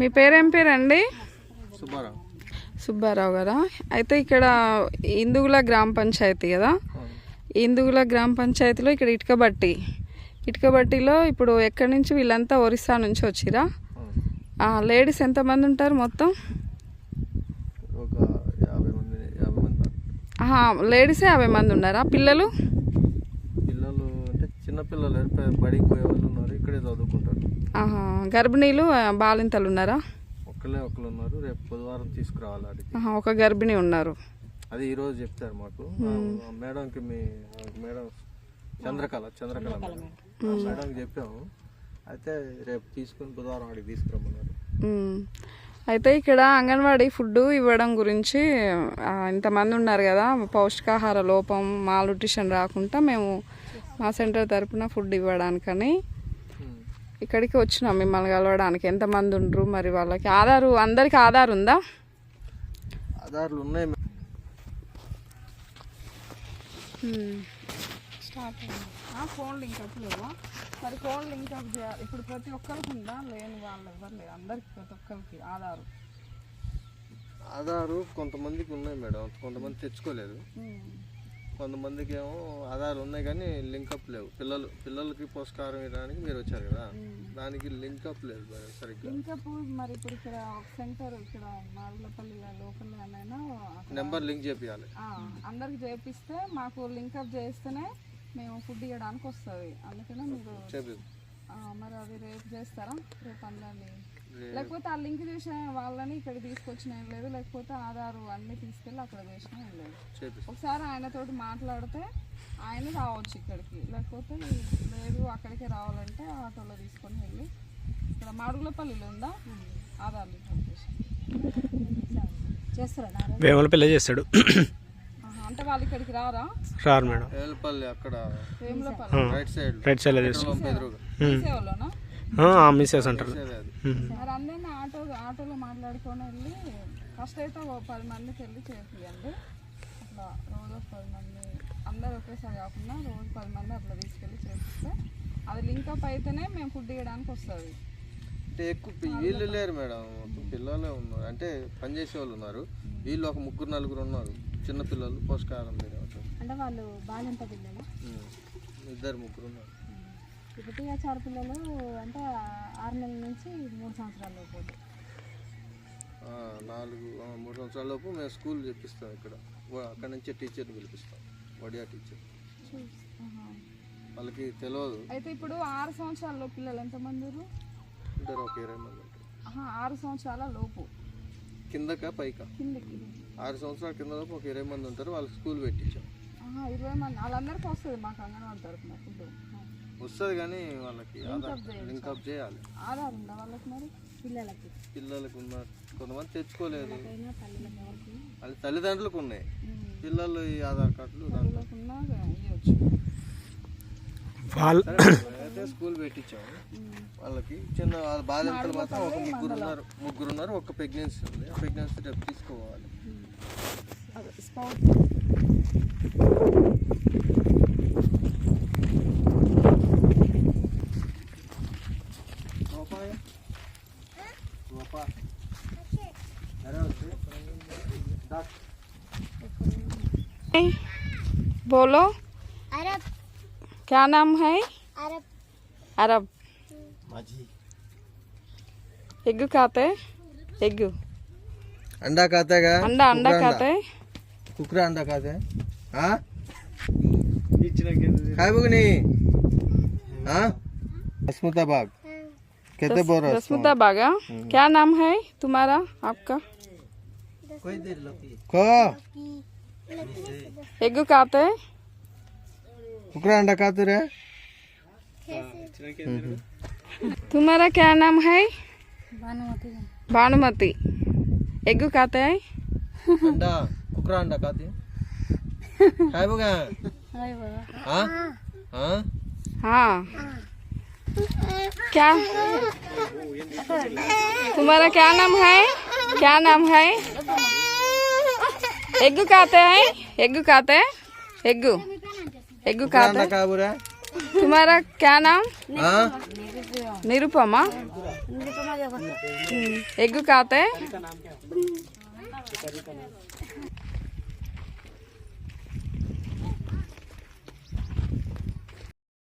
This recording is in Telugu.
మీ పేరేం పేరండి? సుబ్బారావు. సుబ్బారావు గారా? అయితే ఇక్కడ ఇందుగుల గ్రామ పంచాయతీ కదా? ఇందుగుల గ్రామ పంచాయతీలో ఇక్కడ ఇటుక బట్టి. ఇటుక బట్టిలో ఇప్పుడు ఎక్కడి నుంచి వీళ్ళంతా ఒరిస్సా నుంచి వచ్చిరా? లేడీస్ ఎంతమంది ఉంటారు మొత్తం? లేడీసే యాభై మంది ఉన్నారా? పిల్లలు? పిల్లలు అంటే చిన్న పిల్లలు బడికి ఉన్నారు ఇక్కడే చదువుకుంటారు. ఆహా, గర్భిణీలు బాలింతలు ఉన్నారా? ఒక్కలే ఒక్కరు ఉన్నారు రేపు బుధవారం తీసుకురావాలి అడిగి ఆహా, ఒక గర్భిణి ఉన్నారు. అది ఈ రోజు చెప్తారు మాకు. ఆ మేడంకి మీ మేడం చంద్రకళ చంద్రకళ మేడం. ఆ మేడంకి చెప్పాము. అయితే రేపు తీసుకుని బుధవారం అడిగి తీసుకురమ్మన్నారు. మ్మ్. అయితే ఇక్కడ అంగన్వాడీ ఫుడ్ ఇవ్వడం గురించి ఆ, ఇంతమంది ఉన్నారు కదా పౌష్టికాహార లోపం మాల్న్యూట్రిషన్ రాకుండా మేము మా సెంటర్ తరపున ఫుడ్ ఇవ్వడానికని. ఇక్కడికి వచ్చినాం మిమ్మల్ని కలవడానికి. ఎంతమంది ఉండరు మరి వాళ్ళకి? ఆధారు అందరికి ఆధార్ ఉందా? ఆధార్లు ఉన్నాయి మేడం. ఫోన్ లింక్ అప్ లేవా? మరి ఫోన్ లింక్ అప్ చేయాలి ఇప్పుడు ప్రతి ఒక్కరికి ఉందా? లేని వాళ్ళు ఎవరు లేదు అందరికి ప్రతి ఒక్కరికి ఆధారు. ఆధారు కొంతమందికి ఉన్నాయి మేడం. కొంతమంది తెచ్చుకోలేదు. కొంతమందికి ఏమో ఆధార్ ఉన్నాయి కానీ లింకప్ లేవు. పిల్లలు పిల్లలకి పోషకారం ఇవ్వడానికి మీరు వచ్చారు కదా. దానికి లింకప్ లేదు సరిగ్గా. లింకప్ మరి ఇప్పుడు ఇక్కడ ఒక సెంటర్ ఇక్కడ మారులపల్లి లోకల్ నెంబర్ లింక్ చేపియాలి అందరికి చేపిస్తే మాకు లింకప్ చేస్తేనే మేము ఫుడ్ ఇవ్వడానికి వస్తుంది. అందుకనే మీరు మరి అది రేపు చేస్తారా? రేపు అందరినీ లేకపోతే ఆ లింక్ చేసిన వాళ్ళని ఇక్కడ తీసుకొచ్చిన ఏం లేదు లేకపోతే ఆధారు అన్ని తీసుకెళ్ళి అక్కడ చేసిన ఏం లేదు. ఒకసారి ఆయనతోటి మాట్లాడితే ఆయన రావచ్చు ఇక్కడికి లేకపోతే లేదు అక్కడికే రావాలంటే ఆటోలో తీసుకొని వెళ్ళి ఇక్కడ మాడుగులపల్లిలో ఉందా? ఆధార్ లింక్ చేసి చేస్తారా వేములపల్లి చేస్తాడు. అంటే వాళ్ళు ఇక్కడికి రారా? రారు మేడం. ఏలపల్లి అక్కడ వేములపల్లి. Right side. రైట్ సైడ్లో చేస్తాడు పంప ఎదురుగా మిస్సెస్ అంటారు. మరి అందరినీ ఆటో ఆటోలో మాట్లాడుకొని వెళ్ళి ఫస్ట్ అయితే ఓ పది మందికి వెళ్ళి చేపియండి అట్లా రోజు ఒక పది మంది అందరు ఒకేసారి కాకుండా రోజు పది మంది అట్లా తీసుకెళ్ళి చేపిస్తే అది లింకప్ అయితేనే మేము ఫుడ్ ఇవ్వడానికి వస్తుంది. అంటే ఎక్కువ వీళ్ళు లేరు మేడం. పిల్లలే ఉన్నారు. అంటే పనిచేసే వాళ్ళు ఉన్నారు. వీళ్ళు ఒక ముగ్గురు నలుగురు ఉన్నారు. చిన్న పిల్లలు పోషకాహారం. అంటే వాళ్ళు బాలింత పిల్లలు. ఇద్దరు ముగ్గురు ఉన్నారు. ఇప్పుడు టీహెచ్ఆర్ పిల్లలు అంటే ఆరు నెలల నుంచి మూడు సంవత్సరాల లోపు నాలుగు మూడు సంవత్సరాల లోపు మేము స్కూల్ చెప్పిస్తాం ఇక్కడ. అక్కడ నుంచే టీచర్ని పిలిపిస్తాం వడియా టీచర్. వాళ్ళకి తెలియదు అయితే ఇప్పుడు ఆరు సంవత్సరాల పిల్లలు ఎంతమంది? ఉంటారు ఒక ఇరవై మంది ఉంటారు. ఆరు సంవత్సరాల లోపు. కిందక పైక? కిందకి. ఆరు సంవత్సరాల కింద లోపు ఒక ఇరవై మంది ఉంటారు వాళ్ళకి స్కూల్ పెట్టించాం. ఇరవై మంది. వాళ్ళందరికీ వస్తుంది మాకు అంగన్వాడి తరపున ఫుడ్ వస్తుంది కానీ వాళ్ళకి ఆధార్ లింకప్ చేయాలి ఆధార్ ఉందా వాళ్ళకి మరి? పిల్లలకి. పిల్లలకు ఉన్న కొంతమంది తెచ్చుకోలేదు. వాళ్ళ తల్లిదండ్రులకు? ఉన్నాయి. పిల్లలు ఈ ఆధార్ కార్డులు అయితే స్కూల్ పెట్టించాము. వాళ్ళకి చిన్న వాళ్ళ బాధ్యతలు మాత్రం ఒక ముగ్గురు ఉన్నారు. ముగ్గురు ఉన్నారు. ఒక ప్రెగ్నెన్సీ ఉంది. ఆ ప్రెగ్నెన్సీ రేపు తీసుకోవాలి. बोलो अरब क्या नाम है? अरब अरब एग्गू खाते एग्गू अंडा खाते का अंडा अंडा खाते कुकरा अंडा खाते हाँ? खाए नहीं? हाँ? अस्मिता बाग। तो कहते बोरा बागा। हम्म। क्या नाम है तुम्हारा आपका? एगो काते। अंडा रे हम्म, हम्म। तुम्हारा क्या नाम है? भानुमती। भानुमती। एगो काते है? अंडा कुकरा अंडा हाँ? हाँ। हाँ। क्या? तुम्हारा क्या नाम है? क्या नाम है? एग्गू कहते हैं? एग्गू कहते हैं? एग्गू। एग्गू कहते हैं? तुम्हारा क्या नाम? निरुपमा। एग्गू कहते हैं?